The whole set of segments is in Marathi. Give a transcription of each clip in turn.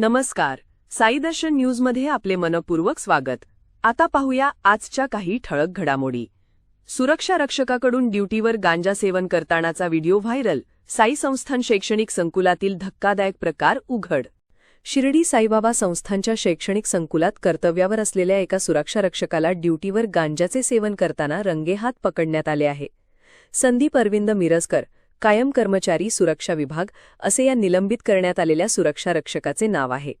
नमस्कार. साईदर्शन न्यूजमध्ये आपले मनपूर्वक स्वागत. आता पाहूया आजच्या काही ठळक घडामोडी. सुरक्षा रक्षकाकडून ड्युटीवर गांजा सेवन करतानाचा व्हिडिओ व्हायरल. साई संस्थान शैक्षणिक संकुलातील धक्कादायक प्रकार उघड. शिर्डी साईबाबा संस्थांच्या शैक्षणिक संकुलात कर्तव्यावर असलेल्या एका सुरक्षा रक्षकाला ड्युटीवर गांजाचे सेवन करताना रंगेहात पकडण्यात आले आहे. संदीप अरविंद मिरजकर कायम कर्मचारी सुरक्षा विभाग असे या निलंबित करण्यात आलेल्या सुरक्षा रक्षकाचे नाव आहे.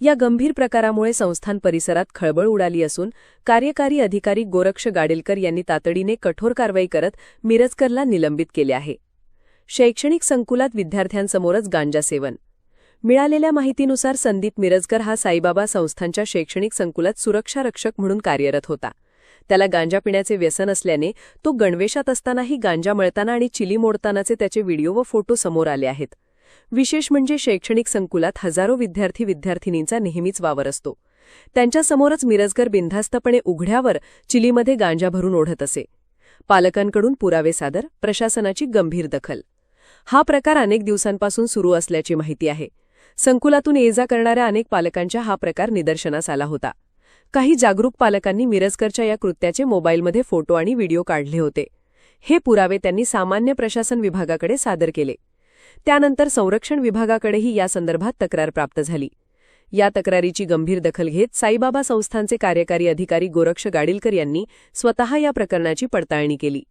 या गंभीर प्रकारामुळे संस्थान परिसरात खळबळ उडाली असून कार्यकारी अधिकारी गोरक्ष गाडेलकर यांनी तातडीने कठोर कारवाई करत मिरजकरला निलंबित केले आहे. शैक्षणिक संकुलात विद्यार्थ्यांसमोरच गांजा सेवन. मिळालेल्या माहितीनुसार संदीप मिरजकर हा साईबाबा संस्थांच्या शैक्षणिक संकुलात सुरक्षा रक्षक म्हणून कार्यरत होता. त्याला गांजा पिण्याचे व्यसन असल्याने तो गणवेशात असतानाही गांजा मळताना आणि चिली मोडतानाचे त्याचे व्हिडिओ व फोटो समोर आले आहेत. विशेष म्हणजे शैक्षणिक संकुलात हजारो विद्यार्थी विद्यार्थिनींचा नेहमीच वावर असतो. त्यांच्यासमोरच मिरजगर बिनधास्तपणे उघड्यावर चिलीमध्ये गांजा भरून ओढत असे. पालकांकडून पुरावे सादर प्रशासनाची गंभीर दखल. हा प्रकार अनेक दिवसांपासून सुरू असल्याची माहिती आहे. संकुलातून ये जा करणाऱ्या अनेक पालकांच्या हा प्रकार निदर्शनास आला होता. काही जागरूक पालकांनी मिरजकरच्या या कृत्याचे मोबाईलमध्ये फोटो आणि व्हिडिओ काढले होते. हे पुरावे त्यांनी सामान्य प्रशासन विभागाकडे सादर केले. त्यानंतर संरक्षण विभागाकडेही या संदर्भात तक्रार प्राप्त झाली. या तक्रारीची गंभीर दखल घेत साईबाबा संस्थांचे कार्यकारी अधिकारी गोरक्ष गाडीलकर यांनी स्वतः या प्रकरणाची पडताळणी केली.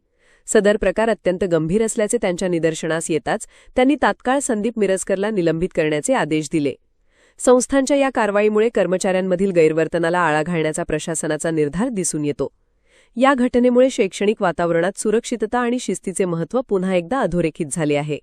सदर प्रकार अत्यंत गंभीर असल्याचे त्यांच्या निदर्शनास येताच त्यांनी तात्काळ संदीप मिरजकरला निलंबित करण्याचे आदेश दिले. संस्थांच्या या कारवाईमुळे कर्मचाऱ्यांमधील गैरवर्तनाला आळा घालण्याचा प्रशासनाचा निर्धार दिसून येतो. या घटनेमुळे शैक्षणिक वातावरणात सुरक्षितता आणि शिस्तीचे महत्त्व पुन्हा एकदा अधोरेखित झाले आहे.